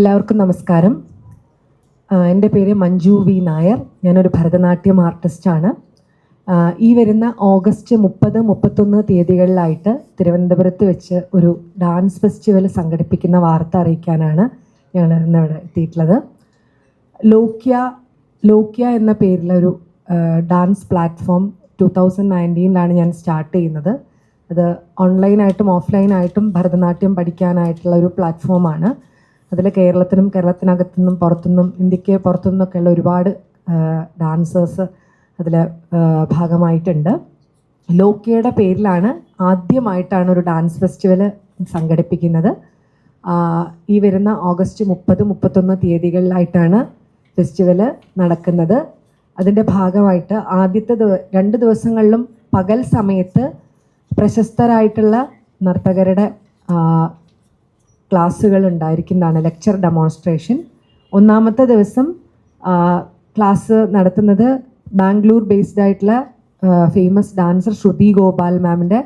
എല്ലാവർക്കും നമസ്കാരം. എന്റെ പേര് മഞ്ജു വി. നായർ. ഞാനൊരു ഭരതനാട്യം ആർട്ടിസ്റ്റാണ്. ഈ വരുന്ന ഓഗസ്റ്റ് മുപ്പത് മുപ്പത്തൊന്ന് തീയതികളിലായിട്ട് തിരുവനന്തപുരത്ത് വെച്ച് ഒരു ഡാൻസ് ഫെസ്റ്റിവൽ സംഘടിപ്പിക്കുന്ന വാർത്ത അറിയിക്കാനാണ് ഞങ്ങൾ ഇന്നിവിടെ എത്തിയിട്ടുള്ളത്. ലോക്യ ലോക്യ എന്ന പേരിലൊരു ഡാൻസ് പ്ലാറ്റ്ഫോം ടു തൗസൻഡ് നയന്റീനിലാണ് ഞാൻ സ്റ്റാർട്ട് ചെയ്യുന്നത്. അത് ഓൺലൈനായിട്ടും ഓഫ്ലൈനായിട്ടും ഭരതനാട്യം പഠിക്കാനായിട്ടുള്ള ഒരു പ്ലാറ്റ്ഫോമാണ്. അതിൽ കേരളത്തിനും കേരളത്തിനകത്തുനിന്നും പുറത്തുനിന്നും ഇന്ത്യയ്ക്ക് പുറത്തുനിന്നൊക്കെയുള്ള ഒരുപാട് ഡാൻസേഴ്സ് അതിൽ ഭാഗമായിട്ടുണ്ട്. ലോക്കിയുടെ പേരിലാണ് ആദ്യമായിട്ടാണ് ഒരു ഡാൻസ് ഫെസ്റ്റിവൽ സംഘടിപ്പിക്കുന്നത്. ഈ വരുന്ന ഓഗസ്റ്റ് മുപ്പത് മുപ്പത്തൊന്ന് തീയതികളിലായിട്ടാണ് ഫെസ്റ്റിവൽ നടക്കുന്നത്. അതിന്റെ ഭാഗമായിട്ട് ആദ്യത്തെ രണ്ട് ദിവസങ്ങളിലും പകൽ സമയത്ത് പ്രശസ്തരായിട്ടുള്ള നർത്തകരുടെ ക്ലാസ്സുകൾ ഉണ്ടായിരിക്കുന്നതാണ് ലെക്ചർ ഡെമോൺസ്ട്രേഷൻ ഒന്നാമത്തെ ദിവസം ക്ലാസ് നടത്തുന്നത് ബാംഗ്ലൂർ ബേസ്ഡ് ആയിട്ടുള്ള ഫേമസ് ഡാൻസർ ശ്രുതി ഗോപാൽ മാമിന്റെ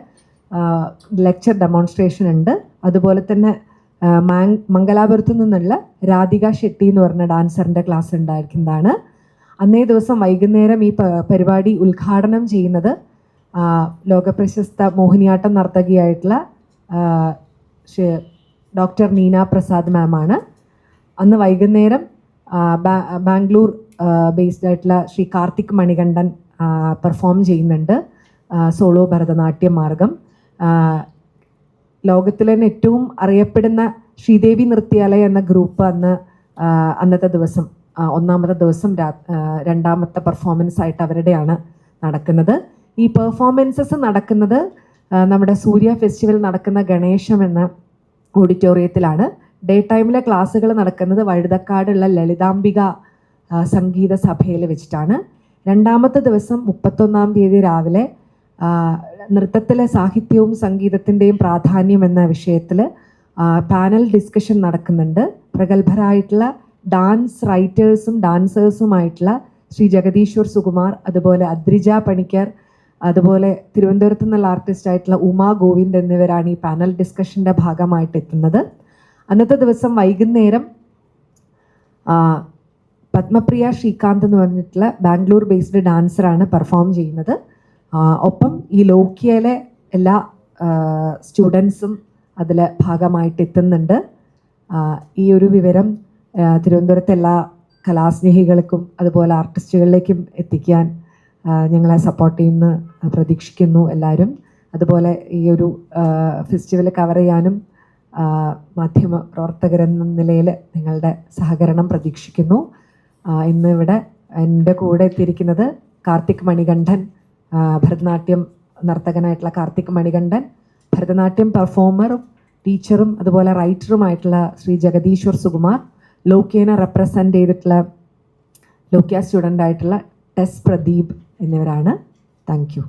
ലെക്ചർ ഡെമോൺസ്ട്രേഷൻ ഉണ്ട്. അതുപോലെ തന്നെ മാങ് മംഗലാപുരത്തു നിന്നുള്ള രാധിക ഷെട്ടി എന്ന് പറഞ്ഞ ഡാൻസറിന്റെ ക്ലാസ് ഉണ്ടായിരിക്കുന്നതാണ്. അന്നേ ദിവസം വൈകുന്നേരം ഈ പരിപാടി ഉദ്ഘാടനം ചെയ്യുന്നത് ലോകപ്രശസ്ത മോഹിനിയാട്ടം നർത്തകിയായിട്ടുള്ള ഡോക്ടർ നീന പ്രസാദ് മാമാണ്. അന്ന് വൈകുന്നേരം ബാംഗ്ലൂർ ബേസ്ഡ് ആയിട്ടുള്ള ശ്രീ കാർത്തിക് മണികണ്ഠൻ പെർഫോം ചെയ്യുന്നുണ്ട്. സോളോ ഭരതനാട്യം മാർഗം. ലോകത്തിലെ തന്നെ ഏറ്റവും അറിയപ്പെടുന്ന ശ്രീദേവി നൃത്യാലയ എന്ന ഗ്രൂപ്പ് അന്ന് അന്നത്തെ ദിവസം ഒന്നാമത്തെ ദിവസം രണ്ടാമത്തെ പെർഫോമൻസ് ആയിട്ട് അവരുടെയാണ് നടക്കുന്നത്. ഈ പെർഫോമൻസസ് നടക്കുന്നത് നമ്മുടെ സൂര്യ ഫെസ്റ്റിവൽ നടക്കുന്ന ഗണേശം എന്ന ഓഡിറ്റോറിയത്തിലാണ്. ഡേ ടൈമിലെ ക്ലാസ്സുകൾ നടക്കുന്നത് വഴുതക്കാടുള്ള ലളിതാംബിക സംഗീത സഭയിൽ വെച്ചിട്ടാണ്. രണ്ടാമത്തെ ദിവസം മുപ്പത്തൊന്നാം തീയതി രാവിലെ നൃത്തത്തിലെ സാഹിത്യവും സംഗീതത്തിന്റെയും പ്രാധാന്യം എന്ന വിഷയത്തിൽ പാനൽ ഡിസ്കഷൻ നടക്കുന്നുണ്ട്. പ്രഗത്ഭരായിട്ടുള്ള ഡാൻസ് റൈറ്റേഴ്സും ഡാൻസേഴ്സുമായിട്ടുള്ള ശ്രീ ജഗദീശ്വർ സുകുമാർ അതുപോലെ അദ്രിജ പണിക്കർ അതുപോലെ തിരുവനന്തപുരത്ത് നിന്നുള്ള ആർട്ടിസ്റ്റ് ആയിട്ടുള്ള ഉമാ ഗോവിന്ദ് എന്നിവരാണ് ഈ പാനൽ ഡിസ്കഷന്റെ ഭാഗമായിട്ട് എത്തുന്നത്. അന്നത്തെ ദിവസം വൈകുന്നേരം പത്മപ്രിയ ശ്രീകാന്ത് എന്ന് പറഞ്ഞിട്ടുള്ള ബാംഗ്ലൂർ ബേസ്ഡ് ഡാൻസറാണ് പെർഫോം ചെയ്യുന്നത്. ഒപ്പം ഈ ലോക്കിയയിലെ എല്ലാ സ്റ്റുഡൻസും അതിൽ ഭാഗമായിട്ട് എത്തുന്നുണ്ട്. ഈ ഒരു വിവരം തിരുവനന്തപുരത്തെ എല്ലാ കലാസ്നേഹികൾക്കും അതുപോലെ ആർട്ടിസ്റ്റുകളിലേക്കും എത്തിക്കാൻ ഞങ്ങളെ സപ്പോർട്ട് ചെയ്യുന്ന പ്രതീക്ഷിക്കുന്നു എല്ലാവരും. അതുപോലെ ഈ ഒരു ഫെസ്റ്റിവൽ കവർ ചെയ്യാനും മാധ്യമ പ്രവർത്തകരെന്ന നിലയിൽ നിങ്ങളുടെ സഹകരണം പ്രതീക്ഷിക്കുന്നു. ഇന്ന് ഇവിടെ എന്റെ കൂടെ എത്തിയിരിക്കുന്നത് കാർത്തിക് മണികണ്ഠൻ ഭരതനാട്യം നർത്തകനായിട്ടുള്ള കാർത്തിക് മണികണ്ഠൻ ഭരതനാട്യം പെർഫോമറും ടീച്ചറും അതുപോലെ റൈറ്ററുമായിട്ടുള്ള ശ്രീ ജഗദീശ്വർ സുകുമാർ ലോക്യേനെ റെപ്രസെന്റ് ചെയ്തിട്ടുള്ള ലോക്യ സ്റ്റുഡന്റ് ആയിട്ടുള്ള ടെസ് പ്രദീപ് എന്നിവരാണ് താങ്ക് യു.